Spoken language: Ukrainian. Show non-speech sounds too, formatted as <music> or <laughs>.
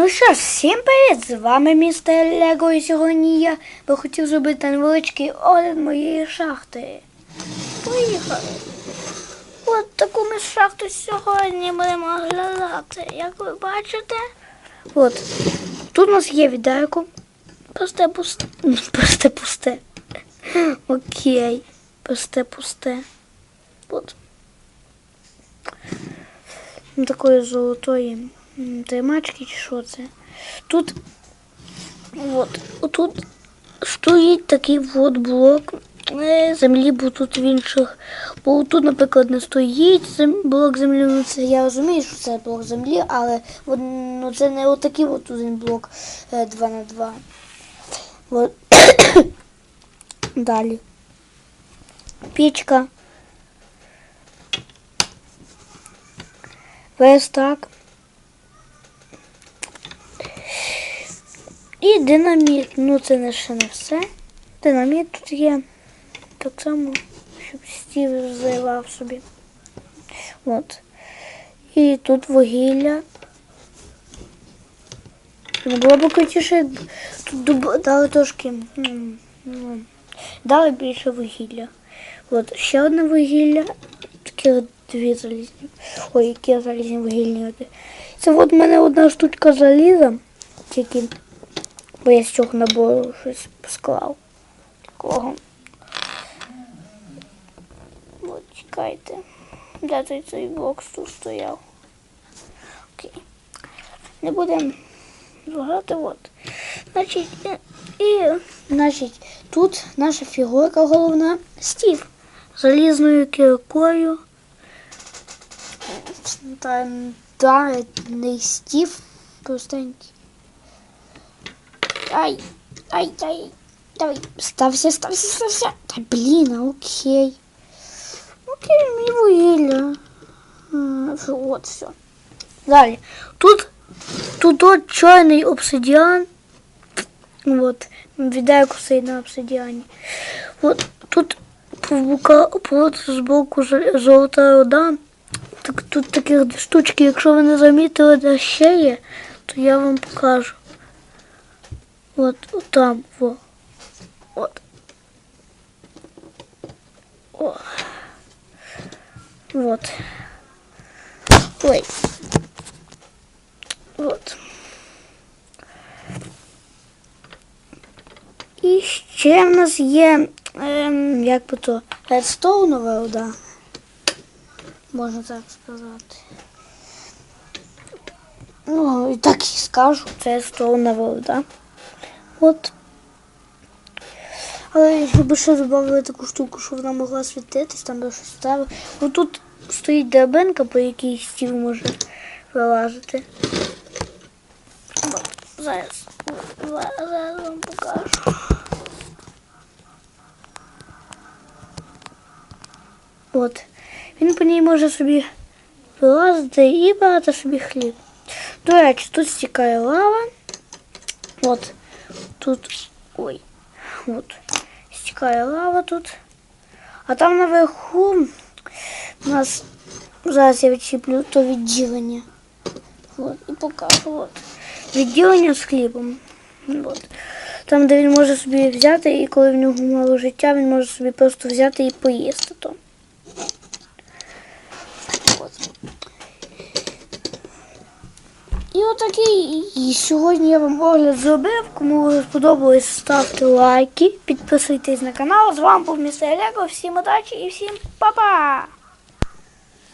Ну що ж, всім привіт! З вами містер Лего і сьогодні я би хотів зробити невеличкий огляд моєї шахти. Поїхали! От таку ми шахту сьогодні будемо оглядати. Як ви бачите, от тут у нас є відерко. Пусте пусте. <laughs> Пусте пусте. Окей. Пусте пусте. От. Такої золотої тримачки чи що це. Тут от, отут стоїть такий от блок е, землі, бо тут в інших. Бо тут, наприклад, не стоїть зем- блок землі. Ну, це я розумію, що це блок землі, але ну, це не отакий от один блок 2 на 2 От. <coughs> Далі. Пічка. Верстак. І динаміт. Ну це не ще не все. Динаміт тут є. Так само, щоб стів заливав собі. От. І тут вугілля. Було б крутіше, тут дали трошки. Ну, дали більше вугілля. От ще одне вугілля. Такі дві залізні. Ой, які залізні вугільні. Це от в мене одна штучка заліза, тільки бо я з цього набору щось склав. Такого. От, чекайте. Де той цей бокс тут стояв? Окей. Не будемо зважати, от. Значить, і, і значить, тут наша фігурка головна Стів. Залізною кіркою. Стандартний Стів. Простенький. Ай, ай, ай. Давай, стався, стався, стався. Та блін, а окей. Окей, мені вугілля. М, фу, От все. Далі. Тут, тут от чорний обсидіан. Вот. Відерко стоїть на обсидіані. От тут по бока, по збоку жо- золота рода. Так, тут такі дві штучки, якщо ви не замітили, де ще є, то я вам покажу. От, от там, во. От. О. Вот. Ой. Вот. І ще в нас є, ем, як би то, редстоунова вода. Можна так сказати. Ну, і так і скажу, це редстоунова вода. От. Але б ще додали таку штуку, щоб вона могла світитись, там би щось ставили. Бо тут стоїть драбинка, по якій стіл може вилазити. Зараз зараз вам покажу. От. Він по ній може собі вилазити і брати собі хліб. До речі, тут стікає лава. Тут. Ой. От. Стікає лава тут. А там наверху у нас зараз я відчіплю то відділення. От, і покажу. От. Відділення з хлібом. От. Там, де він може собі взяти, і коли в нього мало життя, він може собі просто взяти і поїсти. І отакий. І сьогодні я вам огляд зробив. Кому сподобалось, ставте лайки, підписуйтесь на канал. З вами був містер Олег, Всім удачі і всім па-па!